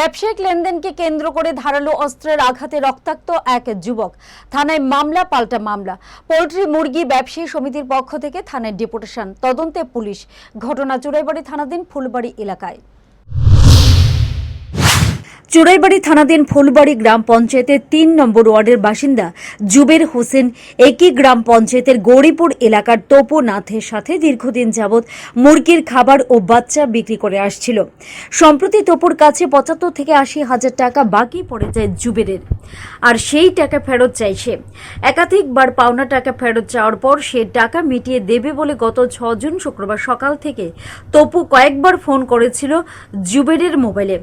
ব্যবসায়িক লেনদেনকে কেন্দ্র করে ধারালো অস্ত্রের আঘাতে রক্তাক্ত এক যুবক। থানায় মামলা, পাল্টা মামলা। পোল্ট্রি, মুরগি ব্যবসায়ী সমিতির পক্ষ থেকে থানায় ডেপুটেশন। তদন্তে পুলিশ। ঘটনা চুড়াইবাড়ি থানাধীন ফুলবাড়ি এলাকায়। চুড়াইবাড়ি থানাধীন ফুলবাড়ি গ্রাম পঞ্চায়েতের তিন নম্বর ওয়ার্ডের বাসিন্দা জুবের হোসেন একই গ্রাম পঞ্চায়েতের গৌরীপুর এলাকার তপু নাথের সাথে দীর্ঘদিন যাবৎ মুরগির খাবার ও বাচ্চা বিক্রি করে আসছিল। সম্প্রতি তপুর কাছে পঁচাত্তর থেকে আশি হাজার টাকা বাকি পড়ে যায় জুবেরের। আর সেই টাকা ফেরত চাইছে একাধিকবার পাওনা টাকা ফেরত চাওয়ার পর সে টাকা মিটিয়ে দেবে বলে গত ছ জুন শুক্রবার সকাল থেকে তপু কয়েকবার ফোন করেছিল জুবেরের মোবাইলে।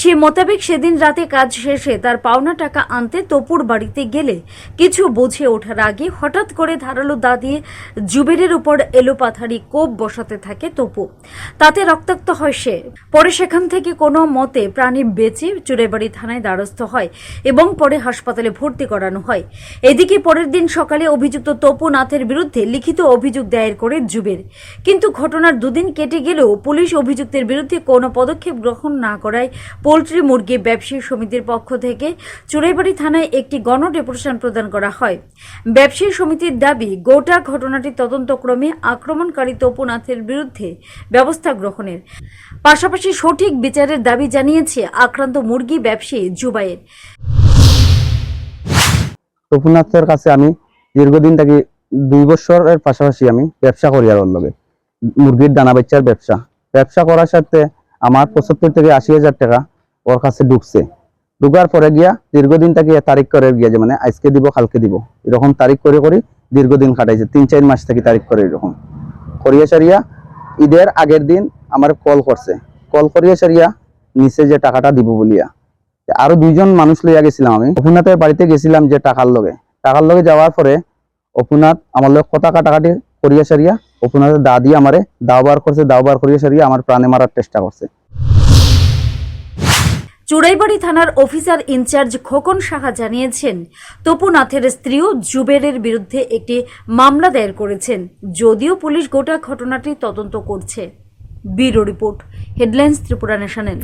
সে মোতাবেক সেদিন রাতে কাজ শেষে তার পাওনা টাকা আনতে তপুর বাড়িতে গেলে কিছু বুঝে ওঠার আগে হঠাৎ করে ধারালো দা দিয়ে জুবেরের উপর এলোপাথারি কোপ বসাতে থাকে তপু। তাতে রক্তাক্ত হয় সে। পরে সেখান থেকে কোনো মতে প্রাণী বেঁচে চুরেবাড়ি থানায় দ্বারস্থ হয় এবং পরে হাসপাতালে ভর্তি করানো হয়। এদিকে পরের দিন সকালে অভিযুক্ত তপু নাথের বিরুদ্ধে লিখিত অভিযোগ দায়ের করে জুবের। কিন্তু ঘটনার দুদিন কেটে গেলেও পুলিশ অভিযুক্তের বিরুদ্ধে কোনো পদক্ষেপ গ্রহণ না করায় পোলট্রি মুরগি ব্যবসায়ী সমিতির পক্ষ থেকে চুরাইবাড়ি থানায় একটি গণ ডেপুটেশন প্রদান করা হয়। ব্যবসায়ী সমিতির দাবি, গোটা ঘটনাটি তদন্তক্রমে আক্রমণকারী তপু নাথের বিরুদ্ধে ব্যবস্থা গ্রহণের। পাশাপাশি সঠিক বিচারের দাবি জানিয়েছে আক্রান্ত মুরগি ব্যবসায়ী জুবাইয়ের তপুনাথের কাছে আমি দীর্ঘদিন থেকে দুই বছরের পাশাপাশি আমি ব্যবসা করি আর লগে। মুরগির দানা বেচার ব্যবসা। ব্যবসা করার সাথে আমার পঁচাত্তর থেকে আশি হাজার টাকা ওর কাছে ঢুকছে। ঢুকার পরে গিয়া দীর্ঘদিন থেকে তারিখ করে গিয়া যে মানে আজকে দিব, কালকে দিব। এরকম তারিখ করে করি দীর্ঘদিন কাটাইছে। তিন, চার মাস থেকে তারিখ করে এরকম। করিয়া সারিয়া ঈদের আগের দিন আমার কল করছে। কল করিয়া সারিয়া নিচে যে টাকাটা দিব বলিয়া। আরও দুইজন মানুষ লইয়া গেছিলাম আমি। অপুনাথের বাড়িতে গেছিলাম যে টাকার লগে। টাকার লগে যাওয়ার পরে অপুনাথ আমার লগে কথা কাটাকাটি করিয়া সারিয়া অপুনাথের দা দিয়ে আমারে দাও বার করছে দাও বার করিয়া সারিয়া আমার প্রাণে মারার চেষ্টা করছে। চুড়াইবাড়ি থানার অফিসার ইনচার্জ খোকন সাহা জানিয়েছেন, তপুনাথের স্ত্রীও জুবেরের বিরুদ্ধে একটি মামলা দায়ের করেছেন, যদিও পুলিশ গোটা ঘটনাটি তদন্ত করছে। Bureau report, headlines Tripura national.